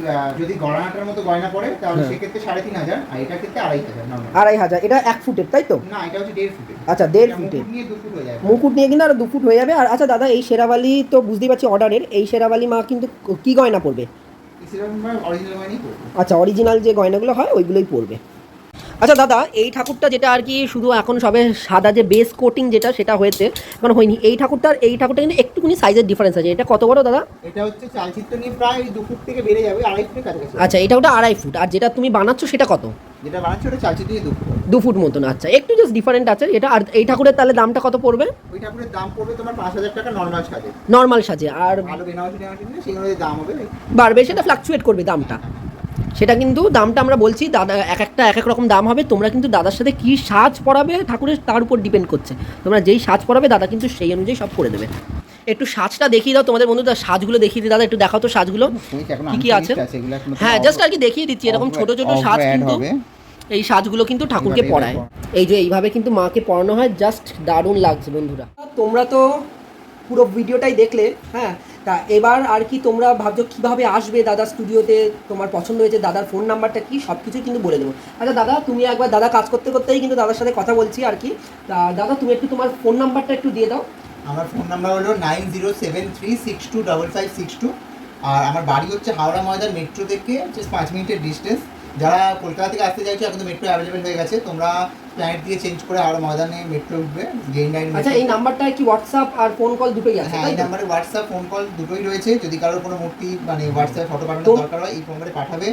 যদি গড়ানাটার মতো গয়না পড়ে তাহলে হ্যাঁ। সেক্ষেত্রে সাড়ে তিন হাজার আর ক্ষেত্রে আড়াই হাজার আড়াই হাজার এটা এক ফুটের তাই তো? না এটা হচ্ছে দেড় ফুটের। আচ্ছা দেড় ফুটের। মুকুট নিয়ে ফুট মুকুট নিয়ে কিন্তু আর দু ফুট হয়ে যাবে। আর আচ্ছা দাদা এই শেরাবালি তো বুঝতেই পারছি অর্ডারের এই শেরাবালি মা কিন্তু কি গয়না পড়বে আচ্ছা অরিজিনাল যে গয়নাগুলো হয় ওইগুলোই পরবে আচ্ছা দাদা এই ঠাকুরটা যেটা আর কি শুধু এখন সবে সাদা যে বেস কোটিং যেটা সেটা হয়েছে মানে হয়নি। এই ঠাকুরটার এই ঠাকুরটা কিন্তু একটুখানি সাইজের ডিফারেন্স আছে। এটা কত বড় দাদা? এটা হচ্ছে চালচিত্র নিয়ে প্রায় দু ফুট থেকে বেড়ে যাবে আড়াই ফুটের কাছে আচ্ছা এটা ওটা আড়াই ফুট। আর যেটা তুমি বানাচ্ছ সেটা কত? যেটা বানাচ্ছে ওটা দু ফুট। দু ফুট মতন আচ্ছা। একটু জাস্ট ডিফারেন্ট আছে। এটা আর এই ঠাকুরের তাহলে দামটা কত পড়বে? ওই ঠাকুরের দাম পড়বে তোমার পাঁচ হাজার টাকা নর্মাল সাজে। নর্মাল সাজে আর ভালো বেনারসি দাম হবে। বাড়বে সেটা ফ্লাকচুয়েট করবে দামটা। সেটা কিন্তু দামটা আমরা বলছি দাদা এক একটা এক এক রকম দাম হবে। তোমরা কিন্তু দাদার সাথে কী সাজ পরাবে ঠাকুরের তার উপর ডিপেন্ড করছে। তোমরা যেই সাজ পরাবে দাদা কিন্তু সেই অনুযায়ী সব করে দেবে। একটু সাজটা দেখিয়ে দাও তোমাদের বন্ধুদের সাজগুলো দেখিয়ে দিই দাদা একটু দেখাও তো সাজগুলো। কি কি আছে? হ্যাঁ জাস্ট আর কি দেখিয়ে দিচ্ছি এরকম ছোট ছোট সাজ কিন্তু এই সাজগুলো কিন্তু ঠাকুরকে পরায়। এই যে এইভাবে কিন্তু মাকে পড়ানো হয় জাস্ট দারুণ লাগছে বন্ধুরা। তোমরা তো পুরো ভিডিওটাই দেখলে হ্যাঁ তা এবার আর কি তোমরা ভাবছ কীভাবে আসবে দাদা স্টুডিওতে? তোমার পছন্দ হয়েছে দাদার ফোন নাম্বারটা কি? সব কিছু কিন্তু বলে দেবো। আচ্ছা দাদা তুমি একবার দাদা কাজ করতে করতেই কিন্তু দাদার সাথে কথা বলছি আর কি। তা দাদা তুমি একটু তোমার ফোন নাম্বারটা একটু দিয়ে দাও। আমার ফোন নাম্বার হলো nine zero seven three six two double five six two. আর আমার বাড়ি হচ্ছে হাওড়া ময়দান মেট্রো থেকে জাস্ট পাঁচ মিনিটের ডিস্টেন্স যারা কলকাতা থেকে আসতে চাইছো এখন তো মেট্রো অ্যাভেলেবেল হয়ে গেছে। তোমরা প্ল্যানেট দিয়ে চেঞ্জ করে হাওড়া ময়দানে মেট্রো উঠবে জেন নাইন আচ্ছা এই নাম্বারটা কি হোয়াটসঅ্যাপ আর ফোন কল দুটোই আছে হ্যাঁ এই নাম্বারে হোয়াটসঅ্যাপ ফোন কল দুটোই রয়েছে। যদি কারোর কোনো মূর্তি মানে হোয়াটসঅ্যাপ ফটো পাঠানোর দরকার হয় এই নম্বরে পাঠাবে।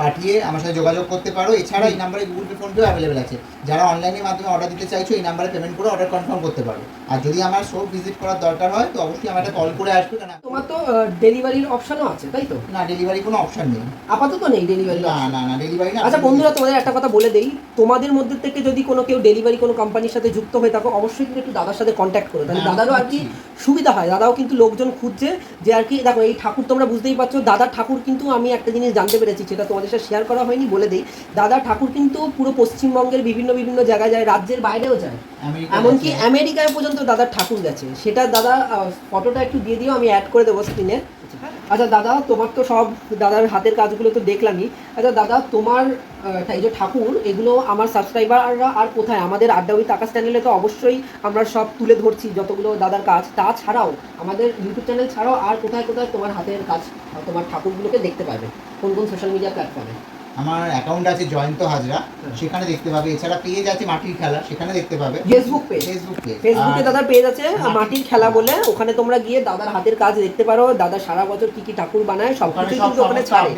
পাঠিয়ে আমার সাথে যোগাযোগ করতে পারো। এছাড়া এই নাম্বারে গুগল পে ফোন পেও অ্যাভেলেবেল আছে। যারা অনলাইনের মাধ্যমে অর্ডার দিতে চাইছো এই নাম্বারে পেমেন্ট করে অর্ডার কনফার্ম করতে পারো। আর যদি আমার শপ ভিজিট করার দরকার হয় তো অবশ্যই আমার একটা কল করে আসবে কারণ তোমার তো ডেলিভারির অপশনও আছে তাই তো? না ডেলিভারি কোনো অপশন নেই। আপাতত নেই ডেলিভারি না না না ডেলিভারি না। আচ্ছা বন্ধুরা তোমাদের একটা কথা বলে দেই। তোমাদের মধ্যে থেকে যদি কোনো কেউ ডেলিভারি কোনো কোম্পানির সাথে যুক্ত হয়ে থাকো অবশ্যই কিন্তু একটু দাদার সাথে কন্ট্যাক্ট করো। তাহলে দাদারও আর কি সুবিধা হয়। দাদাও কিন্তু লোকজন খুঁজছে যে আর কি দেখো এই ঠাকুর তোমরা বুঝতেই পারছ দাদার ঠাকুর কিন্তু আমি একটা জিনিস জানতে পেরেছি সেটা তোমাদের সাথে শেয়ার করা হয়নি বলে দিই। দাদা ঠাকুর কিন্তু পুরো পশ্চিমবঙ্গের বিভিন্ন বিভিন্ন জায়গায় যায় রাজ্যের বাইরেও যায়। এমনকি। আমেরিকায় পর্যন্ত দাদা ঠাকুর গেছে। সেটা দাদা ফটোটা একটু দিয়ে দিও আমি অ্যাড করে দেবো স্ক্রিনে আচ্ছা দাদা, তোমার তো সব দাদার হাতের কাজগুলো তো দেখলামই। আচ্ছা দাদা, তোমার এই যে ঠাকুর, এগুলো আমার সাবস্ক্রাইবাররা আর কোথায়? আমাদের আড্ডা উইথ আকাশ চ্যানেলে তো অবশ্যই আমরা সব তুলে ধরছি, যতগুলো দাদার কাজ। তাছাড়াও, আমাদের ইউটিউব চ্যানেল ছাড়াও আর কোথায় কোথায় তোমার হাতের কাজ, তোমার ঠাকুরগুলোকে দেখতে পাবে কোন কোন সোশ্যাল মিডিয়া প্ল্যাটফর্মে আমার অ্যাকাউন্ট আছে জয়ন্ত হাজরা হ্যাঁ। সেখানে দেখতে পাবে। এছাড়া পেজ আছে মাটির খেলা সেখানে দেখতে পাবে। ফেসবুক পেজ ফেসবুক পেজ ফেসবুকে দাদার পেজ আছে মাটির- মাটির খেলা বলে ওখানে তোমরা গিয়ে দাদার হাতের কাজ দেখতে পারো। দাদা সারা বছর কি কি ঠাকুর বানায় সব কিছু সব কিন্তু ওখানে ছাড়ে।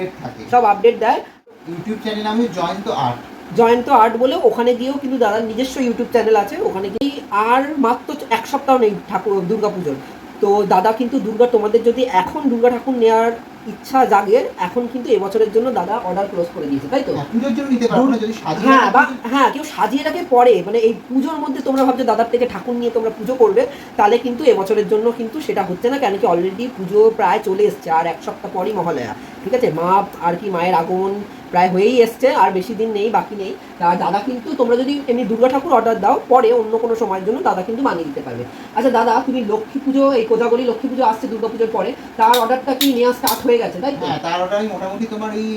সব আপডেট দেয়। ইউটিউব চ্যানেল আমি জয়ন্ত আর্ট জয়ন্ত আর্ট বলে ওখানে গিয়েও কিন্তু দাদার নিজস্ব ইউটিউব চ্যানেল আছে। ওখানে গিয়ে আর মাত্র এক সপ্তাহ নেই ঠাকুর দুর্গা পুজোর তো দাদা কিন্তু দুর্গা তোমাদের যদি এখন দুর্গা ঠাকুর নেওয়ার ইচ্ছা জাগে এখন কিন্তু এবছরের জন্য দাদা অর্ডার ক্লোজ করে দিয়েছে তাই তো? হ্যাঁ, পুজোর জন্য নিতে পারব না যদি সাজিয়ে হ্যাঁ বা হ্যাঁ কেউ সাজিয়ে রাখে পরে মানে এই পুজোর মধ্যে তোমরা ভাবছ দাদার থেকে ঠাকুর নিয়ে তোমরা পুজো করবে তাহলে কিন্তু এবছরের জন্য কিন্তু সেটা হচ্ছে না কেন কি অলরেডি পুজো প্রায় চলে এসছে আর এক সপ্তাহ পরই মহালয়া ঠিক আছে? মা আর কি মায়ের আগমন প্রায় হয়েই এসছে আর বেশি দিন নেই বাকি নেই তা দাদা কিন্তু তোমরা যদি এমনি দুর্গা ঠাকুর অর্ডার দাও পরে অন্য কোনো সময়ের জন্য দাদা কিন্তু বানিয়ে দিতে পারবে। আচ্ছা দাদা তুমি লক্ষ্মী পুজো এই কোজাগরি লক্ষ্মী পুজো আসছে দুর্গা পুজোর পরে তার অর্ডারটা কি নেওয়া স্টার্ট হয়ে গেছে তাই তো? হ্যাঁ তার ওটা আমি মোটামুটি তোমার এই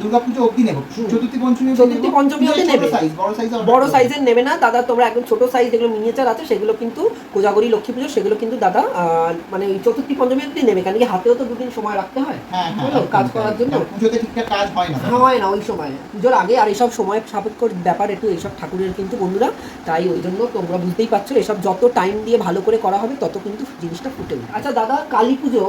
দুর্গা পুজো অবধি নেব। চতুর্থী পঞ্চমী অবধি চতুর্থী পঞ্চমী অবধি নেবে। বড় সাইজ বড় সাইজের নেবে না। দাদা তোমরা একদম ছোট সাইজ যেগুলো মিনিয়েচার আছে সেগুলো কিন্তু কোজাগরি লক্ষ্মী পুজো সেগুলো কিন্তু দাদা মানে চতুর্থী পঞ্চমী অব্দি নেবে। কারণ কি হাতেও তো দুদিন সময় রাখতে হয়। হ্যাঁ হ্যাঁ কাজ করার জন্য? পুজোতে ঠিকঠাক কাজ হয় না। হয় না ওই সময়। পুজোর আগে আর এইসব সময় সাপেক্ষ ব্যাপার একটু এইসব ঠাকুরের কিন্তু বন্ধুরা। তাই ওই জন্য তোমরা বুঝতেই পারছ এসব যত টাইম দিয়ে ভালো করে করা হবে তত কিন্তু জিনিসটা ফুটে উঠবে। আচ্ছা দাদা কালী পুজো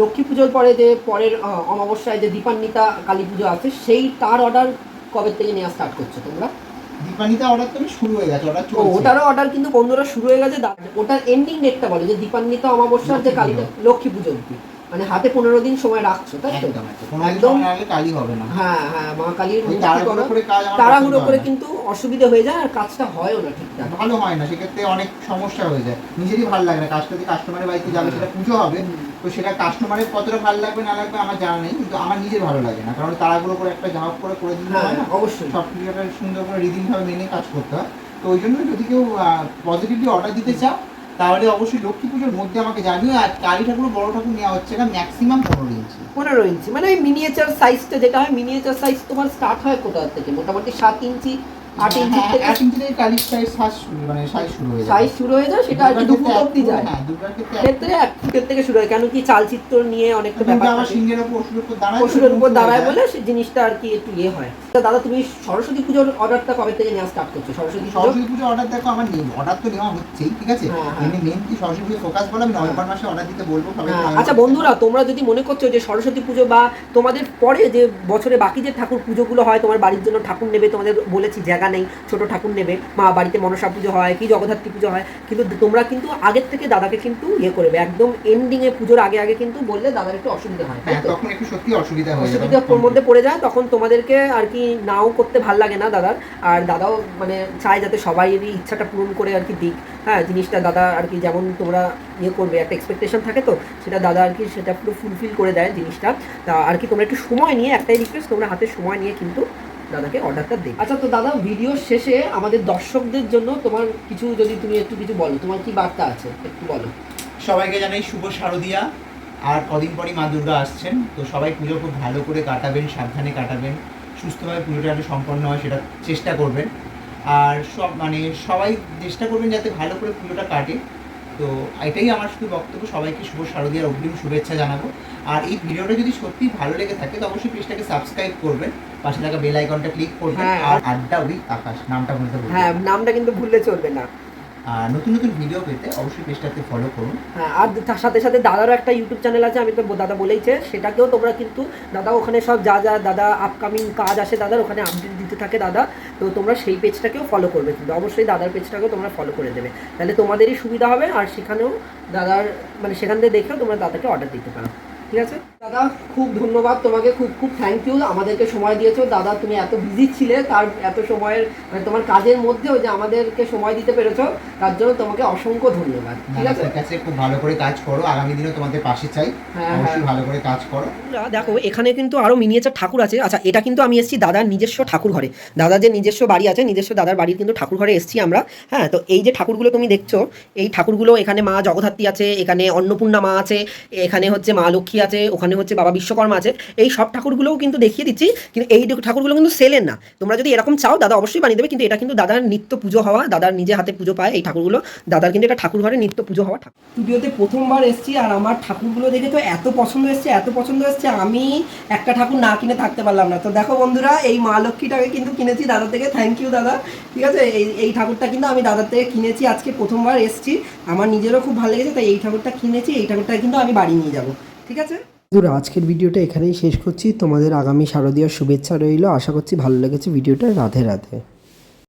লক্ষ্মী পুজোর পরে যে পরের অমাবস্যায় যে দীপান্বিতা কালী পুজো আছে সেই তার অর্ডার কবে থেকে নেওয়া স্টার্ট করছ তোমরা? দীপান্বিতা অর্ডার তো শুরু হয়ে গেছে অর্ডার চলছে। ওটারও অর্ডার কিন্তু বন্ধুরা শুরু হয়ে গেছে ওটার এন্ডিং ডেটটা বলে যে দীপান্বিতা অমাবস্যার যে কালী কালীটা লক্ষ্মী পুজো অব্দি মানে হাতে পনেরো দিন সময় রাখছো তাই তো? একদম কালি হবে না। হ্যাঁ হ্যাঁ মা কালীর তাড়াহুড়ো করে। তাড়াহুড়ো। কিন্তু অসুবিধা হয়ে যায় আর কাজটা হয়ও না ঠিকঠাক। ভালো হয় না সেক্ষেত্রে অনেক সমস্যা হয়ে যায়। নিজেরই ভালো লাগে না কাজটা যদি কাস্টমারের বাড়িতে যাবে সেটা পুজো হবে। তো সেটা কাস্টমারের কতটা ভালো লাগবে না লাগবে আমার জানা নেই কিন্তু আমার নিজের ভালো লাগে না। কারণ তাড়াগুলো করে একটা ঝাঁপ করে করে দিতে হ্যাঁ হয় না? অবশ্যই। সব কিছু সুন্দর করে রিদিনভাবে মেনে কাজ করতে হয়। তো ওই জন্য যদি কেউ পজিটিভলি অর্ডার দিতে চাও তাহলে অবশ্যই লক্ষ্মী পুজোর মধ্যে আমাকে জানিও, আর কালী ঠাকুর বড় ঠাকুর নেওয়া হচ্ছে না ম্যাক্সিমাম পনেরো ইঞ্চি। পনেরো ইঞ্চি মানে ওই মিনিয়েচার সাইজটা যেটা হয় মিনিয়েচার সাইজ তোমার স্টার্ট হয় কোথা থেকে? মোটামুটি সাত ইঞ্চি আট ইঞ্চি হ্যাঁ, থেকে আট ইঞ্চি থেকে কালির সাইজ সাইজ মানে সাইজ শুরু হয়ে যায় সাইজ শুরু হয়ে যায় সেটা আর দু ফুট অব্দি যায়। হ্যাঁ ক্ষেত্রে এক ফুটের থেকে শুরু হয় কেন কি চালচিত্র নিয়ে অনেকটা ব্যাপার আবার সিংহের উপর অসুরের উপর দাঁড়ায় পশুরের উপর দাঁড়ায় বলে সেই জিনিসটা আর কি একটু ইয়ে হয়। দাদা তুমি সরস্বতী পুজোর অর্ডারটা কবে থেকে নেওয়া স্টার্ট করছ? সরস্বতী পুজো? সরস্বতী পুজো অর্ডার দেখো আমার অর্ডার তো নেওয়া হচ্ছেই ঠিক আছে? হ্যাঁ, হ্যাঁ। এমনি মেন কি সরস্বতী পুজো ফোকাস বলে আমি নভেম্বর মাসে অর্ডার দিতে বলব হ্যাঁ, আচ্ছা বন্ধুরা তোমরা যদি মনে করছ যে সরস্বতী পুজো বা তোমাদের পরে যে বছরে বাকি যে ঠাকুর পুজোগুলো হয় তোমার বাড়ির জন্য ঠাকুর নেবে তোমাদের বলেছি জায়গা নেই ছোট ঠাকুর নেবে মা বাড়িতে মনসা পুজো হয় কি জগদ্ধাত্রী পুজো হয় কিন্তু তোমরা কিন্তু আগের থেকে দাদাকে কিন্তু ইয়ে করবে একদম এন্ডিং এ পুজোর আগে আগে কিন্তু বললে দাদার একটু অসুবিধা হয় হ্যাঁ? তখন একটু সত্যি অসুবিধা হয়ে অসুবিধার মধ্যে পড়ে যায় তখন তোমাদেরকে আর কি নাও করতে ভালো লাগে না দাদার আর দাদাও মানে চায় যাতে সবাইয়েরই ইচ্ছাটা পূরণ করে আর কি দিক হ্যাঁ জিনিসটা দাদা আর কি যেমন তোমরা ইয়ে করবে একটা এক্সপেকটেশন থাকে তো সেটা দাদা আর কি সেটা পুরো ফুলফিল করে দেয় জিনিসটা তা আর কি তোমরা একটু সময় নিয়ে একটাই রিকোয়েস্ট তোমরা হাতে সময় নিয়ে কিন্তু দাদাকে অর্ডারটা দেবে। আচ্ছা তো দাদা ভিডিও শেষে আমাদের দর্শকদের জন্য তোমার কিছু যদি তুমি একটু কিছু বলো তোমার কি বার্তা আছে? একটু বলো। সবাইকে জানাই শুভ শারদিয়া। আর কদিন পরই মা দুর্গা আসছেন তো সবাই পুজো খুব ভালো করে কাটাবেন সাবধানে কাটাবেন সুস্থভাবে পুজোটা যাতে সম্পন্ন হয় সেটা চেষ্টা করবেন। আর সব মানে সবাই চেষ্টা করবেন যাতে ভালো করে পুজোটা কাটে। তো এটাই আমার শুধু বক্তব্য। সবাইকে শুভ শারদীয়ার অগ্রিম শুভেচ্ছা জানাব। আর এই ভিডিওটা যদি সত্যি ভালো লেগে থাকে তো অবশ্যই পেজটাকে সাবস্ক্রাইব করবেন। পাশে থাকা বেল আইকনটা ক্লিক করবেন। হ্যাঁ। আর আড্ডা উইথ আকাশ নামটা বলতে হ্যাঁ নামটা কিন্তু ভুললে চলবে না। নতুন নতুন ভিডিও পেতে অবশ্যই পেজটাকে ফলো করুন। হ্যাঁ আর তার সাথে সাথে দাদারও একটা ইউটিউব চ্যানেল আছে, আমি তো দাদা বলেইছে, সেটাকেও তোমরা কিন্তু, দাদা ওখানে সব যা যা, দাদা আপকামিং কাজ আসে দাদার ওখানে আপডেট দিতে থাকে দাদা, তো তোমরা সেই পেজটাকেও ফলো করবে কিন্তু। অবশ্যই দাদার পেজটাকেও তোমরা ফলো করে দেবে। তাহলে তোমাদেরই সুবিধা হবে, আর সেখানেও দাদার মানে সেখান থেকে দেখেও তোমরা দাদাকে অর্ডার দিতে পারো। ঠিক আছে? দাদা খুব ধন্যবাদ তোমাকে খুব খুব থ্যাংক ইউ আমাদেরকে সময় দিয়েছ। দাদা তুমি এত বিজি ছিলে তার এত সময়ের মানে তোমার কাজের মধ্যেও যে আমাদেরকে সময় দিতে পেরেছ তার জন্য তোমাকে অসংখ্য ধন্যবাদ ঠিক আছে? ঠিক আছে খুব ভালো করে কাজ করো আগামী দিনে তোমাদের পাশে চাই হ্যাঁ, অবশ্যই হ্যাঁ। ভালো করে কাজ করো। দেখো এখানে কিন্তু আরও মিনিয়েচার ঠাকুর আছে। আচ্ছা এটা কিন্তু আমি এসেছি দাদার নিজস্ব ঠাকুর ঘরে। দাদার যে নিজস্ব বাড়ি আছে নিজস্ব দাদার বাড়ির কিন্তু ঠাকুর ঘরে এসেছি আমরা হ্যাঁ? তো এই যে ঠাকুরগুলো তুমি দেখছ এই ঠাকুরগুলো এখানে মা জগদ্ধাত্রী আছে এখানে অন্নপূর্ণা মা আছে এখানে হচ্ছে মা লক্ষ্মী আছে, ওখানে হচ্ছে বাবা বিশ্বকর্মা আছে, এই সব ঠাকুরগুলোও কিন্তু দেখিয়ে দিচ্ছি, কিন্তু এই ঠাকুরগুলো কিন্তু সেলের না। তোমরা যদি এরকম চাও, দাদা অবশ্যই বানিয়ে দেবে, কিন্তু এটা কিন্তু দাদার নিত্য পুজো হওয়া, দাদার নিজে হাতে পুজো পায় এই ঠাকুরগুলো। দাদার কিন্তু এটা ঠাকুর ঘরে নিত্য পুজো হওয়া ঠাকুর। স্টুডিওতে প্রথমবার এসেছি আর আমার ঠাকুরগুলো দেখে তো এত পছন্দ এসছে, এত পছন্দ এসছে, আমি একটা ঠাকুর না কিনে থাকতে পারলাম না। তো দেখো বন্ধুরা, এই মা লক্ষ্মীটাকে কিন্তু কিনেছি দাদা থেকে। থ্যাংক ইউ দাদা। ঠিক আছে, এই এই ঠাকুরটা কিন্তু আমি দাদার থেকে কিনেছি, আজকে প্রথমবার এসেছি। আমার নিজেরও খুব ভালো লেগেছে, তাই এই ঠাকুরটা কিনেছি, এই ঠাকুরটা কিন্তু আমি বাড়ি নিয়ে যাব। ঠিক আছে? আজকের ভিডিওটা এখানেই শেষ করছি। তোমাদের আগামী শারদীয়ার শুভেচ্ছা রইল। আশা করছি ভালো লেগেছে ভিডিওটা। রাধে রাধে।